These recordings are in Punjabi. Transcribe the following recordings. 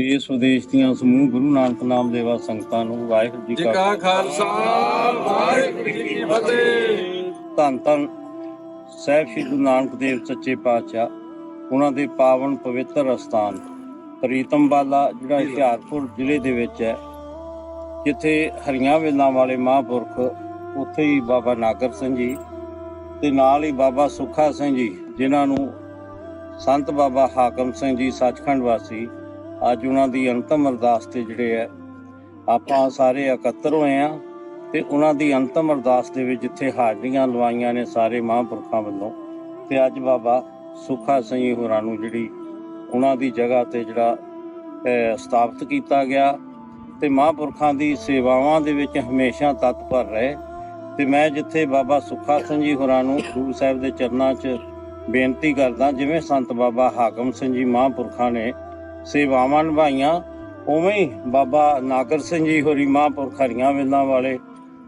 ਦੇਸ਼ ਵਿਦੇਸ਼ ਦੀਆਂ ਸਮੂਹ ਗੁਰੂ ਨਾਨਕ ਨਾਮ ਦੇਵਾ ਸੰਗਤਾਂ ਨੂੰ ਵਾਹਿਗੁਰੂ ਜੀ ਕਾ ਖਾਲਸਾ ਵਾਹਿਗੁਰੂ ਜੀ ਕੀ ਫਤਿਹ। ਧੰਨ ਧੰਨ ਸਾਹਿਬ ਸ਼੍ਰੀ ਗੁਰੂ ਨਾਨਕ ਦੇਵ ਸੱਚੇ ਪਾਤਸ਼ਾਹ ਉਹਨਾਂ ਦੇ ਪਾਵਨ ਪਵਿੱਤਰ ਅਸਥਾਨ ਪ੍ਰੀਤਮ ਬਾਲਾ ਜਿਹੜਾ ਹੁਸ਼ਿਆਰਪੁਰ ਜ਼ਿਲ੍ਹੇ ਦੇ ਵਿੱਚ ਹੈ ਜਿੱਥੇ ਹਰੀਆਂ ਵੇਲਾਂ ਵਾਲੇ ਮਹਾਂਪੁਰਖ ਉੱਥੇ ਹੀ ਬਾਬਾ ਨਾਗਰ ਸਿੰਘ ਜੀ ਤੇ ਨਾਲ ਹੀ ਬਾਬਾ ਸੁੱਖਾ ਸਿੰਘ ਜੀ ਜਿਨ੍ਹਾਂ ਨੂੰ ਸੰਤ ਬਾਬਾ ਹਾਕਮ ਸਿੰਘ ਜੀ ਸੱਚਖੰਡ ਵਾਸੀ ਅੱਜ ਉਹਨਾਂ ਦੀ ਅੰਤਮ ਅਰਦਾਸ ਤੇ ਜਿਹੜੇ ਹੈ, ਆਪਾਂ ਸਾਰੇ ਇਕੱਤਰ ਹੋਏ ਆ ਤੇ ਉਹਨਾਂ ਦੀ ਅੰਤਮ ਅਰਦਾਸ ਦੇ ਵਿੱਚ ਜਿੱਥੇ ਹਾਜ਼ਰੀਆਂ ਲਵਾਈਆਂ ਨੇ ਸਾਰੇ ਮਹਾਂਪੁਰਖਾਂ ਵੱਲੋਂ, ਤੇ ਅੱਜ ਬਾਬਾ ਸੁੱਖਾ ਸਿੰਘ ਜੀ ਹੋਰਾਂ ਨੂੰ ਜਿਹੜੀ ਉਹਨਾਂ ਦੀ ਜਗ੍ਹਾ ਤੇ ਜਿਹੜਾ ਸਥਾਪਿਤ ਕੀਤਾ ਗਿਆ ਤੇ ਮਹਾਂਪੁਰਖਾਂ ਦੀ ਸੇਵਾਵਾਂ ਦੇ ਵਿੱਚ ਹਮੇਸ਼ਾ ਤਤਪਰ ਰਹੇ। ਤੇ ਮੈਂ ਜਿੱਥੇ ਬਾਬਾ ਸੁੱਖਾ ਸਿੰਘ ਜੀ ਹੋਰਾਂ ਨੂੰ ਗੁਰੂ ਸਾਹਿਬ ਦੇ ਚਰਨਾਂ 'ਚ ਬੇਨਤੀ ਕਰਦਾ, ਜਿਵੇਂ ਸੰਤ ਬਾਬਾ ਹਾਕਮ ਸਿੰਘ ਜੀ ਮਹਾਂਪੁਰਖਾਂ ਨੇ ਸੇਵਾਵਾਂ ਨਿਭਾਈਆਂ, ਉਵੇਂ ਹੀ ਬਾਬਾ ਨਾਗਰ ਸਿੰਘ ਜੀ ਹੋਰੀ ਮਹਾਂਪੁਰਖ ਹਰੀਆਂ ਵੇਲਾਂ ਵਾਲੇ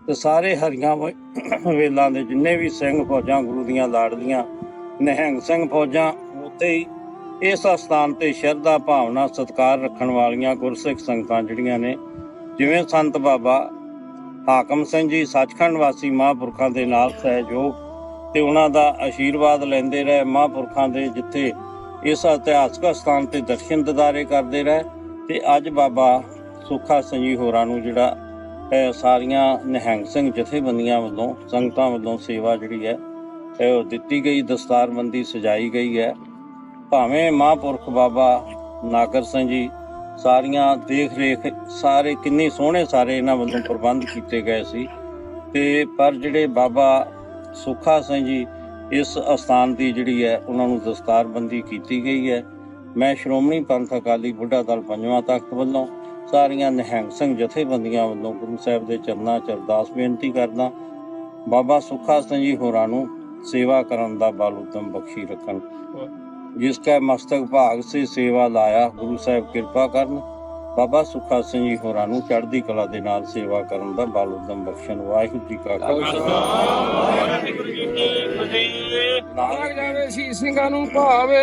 ਤੇ ਸਾਰੇ ਹਰੀਆਂ ਵੇਲਾਂ ਦੇ ਜਿੰਨੇ ਵੀ ਸਿੰਘ ਫੌਜਾਂ ਗੁਰੂ ਦੀਆਂ ਲਾੜਦੀਆਂ ਨਿਹੰਗ ਸਿੰਘ ਫੌਜਾਂ, ਉੱਥੇ ਹੀ ਇਸ ਸਥਾਨ ਤੇ ਸ਼ਰਧਾ, ਭਾਵਨਾ, ਸਤਿਕਾਰ ਰੱਖਣ ਵਾਲੀਆਂ ਗੁਰਸਿੱਖ ਸੰਗਤਾਂ ਜਿਹੜੀਆਂ ਨੇ, ਜਿਵੇਂ ਸੰਤ ਬਾਬਾ ਹਾਕਮ ਸਿੰਘ ਜੀ, ਸੱਚਖੰਡ ਵਾਸੀ ਮਹਾਂਪੁਰਖਾਂ ਦੇ ਨਾਲ ਸਹਿਯੋਗ ਤੇ ਉਹਨਾਂ ਦਾ ਆਸ਼ੀਰਵਾਦ ਲੈਂਦੇ ਰਹੇ ਮਹਾਂਪੁਰਖਾਂ ਦੇ ਜਿੱਥੇ ਇਸ ਇਤਿਹਾਸਕ ਸਥਾਨ ਤੇ ਦਰਸ਼ਨ ਦਿਦਾਰੇ ਕਰਦੇ ਰਹੇ ਤੇ ਅੱਜ ਬਾਬਾ ਸੁੱਖਾ ਸਿੰਘ ਜੀ ਹੋਰਾਂ ਨੂੰ ਜਿਹੜਾ ਸਾਰੀਆਂ ਨਿਹੰਗ ਸਿੰਘ ਜਥੇਬੰਦੀਆਂ ਵੱਲੋਂ, ਸੰਗਤਾਂ ਵੱਲੋਂ ਸੇਵਾ ਜਿਹੜੀ ਹੈ ਉਹ ਦਿੱਤੀ ਗਈ ਦਸਤਾਰਬੰਦੀ ਸਜਾਈ ਗਈ ਹੈ। ਭਾਵੇਂ ਮਹਾਂਪੁਰਖ ਬਾਬਾ ਨਾਗਰ ਸਿੰਘ ਜੀ ਸਾਰੀਆਂ ਦੇਖ ਰੇਖ ਸਾਰੇ ਕਿੰਨੇ ਸੋਹਣੇ ਸਾਰੇ ਇਹਨਾਂ ਵੱਲੋਂ ਪ੍ਰਬੰਧ ਕੀਤੇ ਗਏ ਸੀ ਤੇ ਪਰ ਜਿਹੜੇ ਬਾਬਾ ਸੁੱਖਾ ਸਿੰਘ ਜੀ ਇਸ ਅਸਥਾਨ ਦੀ ਜਿਹੜੀ ਹੈ, ਉਹਨਾਂ ਨੂੰ ਦਸਤਾਰਬੰਦੀ ਕੀਤੀ ਗਈ ਹੈ। ਮੈਂ ਸ਼੍ਰੋਮਣੀ ਪੰਥ ਅਕਾਲੀ ਬੁੱਢਾ ਦਲ ਪੰਜਵਾਂ ਤਖਤ ਵੱਲੋਂ ਸਾਰੀਆਂ ਨਿਹੰਗ ਸਿੰਘ ਜਥੇਬੰਦੀਆਂ ਵੱਲੋਂ ਗੁਰੂ ਸਾਹਿਬ ਦੇ ਚਰਨਾਂ 'ਚ ਅਰਦਾਸ ਬੇਨਤੀ ਕਰਦਾ ਬਾਬਾ ਸੁੱਖਾ ਸਿੰਘ ਜੀ ਹੋਰਾਂ ਨੂੰ ਸੇਵਾ ਕਰਨ ਦਾ ਬਲ ਉਦਮ ਬਖਸ਼ੀ ਰੱਖਣ। ਜਿਸ ਕਾ ਮਸਤਕ ਭਾਗ ਸੇ ਸੇਵਾ ਲਾਇਆ, ਗੁਰੂ ਸਾਹਿਬ ਕਿਰਪਾ ਕਰਨ। ਬਾਬਾ ਸੁੱਖਾ ਸਿੰਘ ਜੀ ਹੋਰਾਂ ਨੂੰ ਚੜ੍ਹਦੀ ਕਲਾ ਦੇ ਨਾਲ ਸੇਵਾ ਕਰਨ ਦਾ ਬਲ ਉਦਮ ਬਖਸ਼ਣ। ਵਾਹਿਗੁਰੂ ਜੀ ਕਾ ਖਾਲਸਾ। ਨਾਗ ਜਾਵੇ ਸੀ ਸਿੰਘਾਂ ਨੂੰ ਭਾਵੇ।